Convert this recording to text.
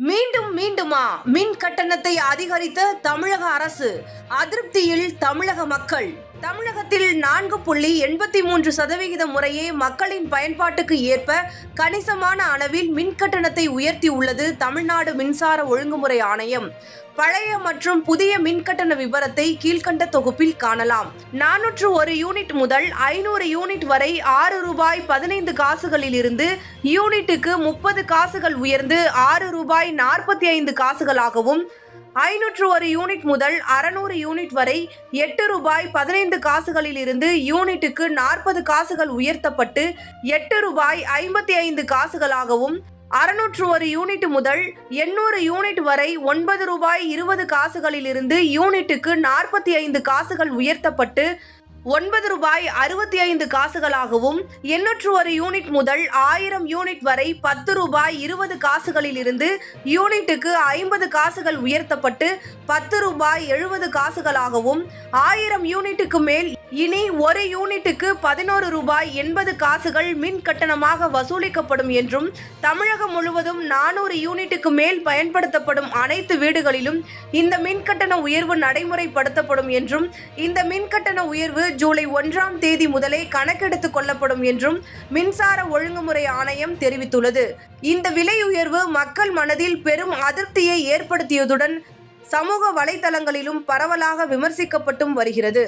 மீண்டும் மீண்டுமா மின் கட்டணத்தை அதிகரித்த தமிழக அரசு? அதிருப்தியில் தமிழக மக்கள். தமிழகத்தில் நான்கு புள்ளி எண்பத்தி மூன்று சதவிகித முறையே மக்களின் பயன்பாட்டுக்கு ஏற்ப கணிசமான அளவில் மின் கட்டணத்தை உயர்த்தி உள்ளது தமிழ்நாடு மின்சார ஒழுங்குமுறை ஆணையம். பழைய மற்றும் புதிய மின்கட்டண விவரத்தை கீழ்க்கண்ட தொகுப்பில் காணலாம். நானூற்று ஒரு யூனிட் முதல் ஐநூறு யூனிட் வரை ஆறு ரூபாய் பதினைந்து காசுகளில் இருந்து யூனிட்டுக்கு முப்பது காசுகள் உயர்ந்து ஆறு ரூபாய் நாற்பத்தி ஐந்து காசுகளாகவும் ஐநூற்று ஒரு யூனிட் முதல் அறநூறு யூனிட் வரை எட்டு ரூபாய் பதினைந்து காசுகளில் இருந்து யூனிட்டுக்கு நாற்பது காசுகள் உயர்த்தப்பட்டு எட்டு ரூபாய் ஐம்பத்தி ஐந்து காசுகளாகவும் அறுநூற்று ஒரு யூனிட் முதல் எண்ணூறு யூனிட் வரை ஒன்பது ரூபாய் இருபது காசுகளில் இருந்து யூனிட்டுக்கு நாற்பத்தி ஐந்து காசுகள் உயர்த்தப்பட்டு ஒன்பது ரூபாய் அறுபத்தி ஐந்து காசுகளாகவும் எண்ணூற்று ஒரு யூனிட் முதல் ஆயிரம் யூனிட் வரை பத்து ரூபாய் இருபது காசுகளில் இருந்து யூனிட்டுக்கு ஐம்பது காசுகள் உயர்த்தப்பட்டு பத்து ரூபாய் எழுபது காசுகளாகவும் ஆயிரம் யூனிட்டுக்கு மேல் இனி ஒரு யூனிட்டுக்கு பதினோரு ரூபாய் எண்பது காசுகள் மின் கட்டணமாக வசூலிக்கப்படும் என்றும் தமிழகம் முழுவதும் நானூறு யூனிட்டுக்கு மேல் பயன்படுத்தப்படும் அனைத்து வீடுகளிலும் இந்த மின் கட்டண உயர்வு நடைமுறைப்படுத்தப்படும் என்றும் இந்த மின் கட்டண உயர்வு ஜூலை ஒன்றாம் தேதி முதலே கணக்கெடுத்துக் கொள்ளப்படும் என்றும் மின்சார ஒழுங்குமுறை ஆணையம் தெரிவித்துள்ளது. இந்த விலை உயர்வு மக்கள் மனதில் பெரும் அதிருப்தியை ஏற்படுத்தியதுடன் சமூக வலைதளங்களிலும் பரவலாக விமர்சிக்கப்பட்டும் வருகிறது.